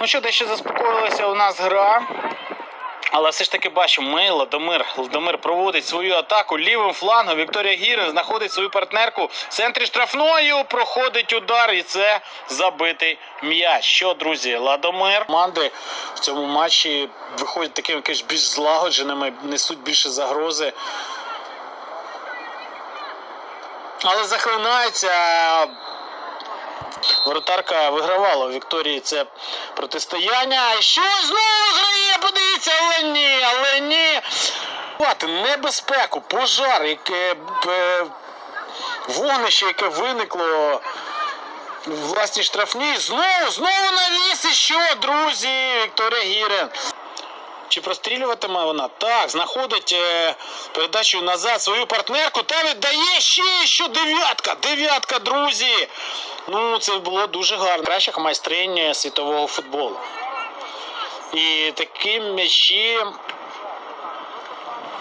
Ну що, дещо заспокоїлася у нас гра. Але все ж таки бачимо, ми Ладомир. Ладомир проводить свою атаку лівим флангом. Вікторія Гірин знаходить свою партнерку в центрі штрафної. Проходить удар, і це забитий м'яч. Що, друзі, Ладомир. Команди в цьому матчі виходять такими якось більш злагодженими, несуть більше загрози. Але захлинаються. Воротарка вигравала у Вікторії це протистояння. І Що знову грає? Подивіться, але ні, але ні. Небезпеку, пожар, яке е, вогнище, яке виникло в власній штрафній. Знову, знову навіс. І що, друзі? Вікторія Гірен. Чи прострілюватиме вона? Так, знаходить е, передачу назад свою партнерку та віддає ще що дев'ятка. Дев'ятка, друзі. Ну, це було дуже гарно. Кращих майстринь світового футболу. І такі м'ячі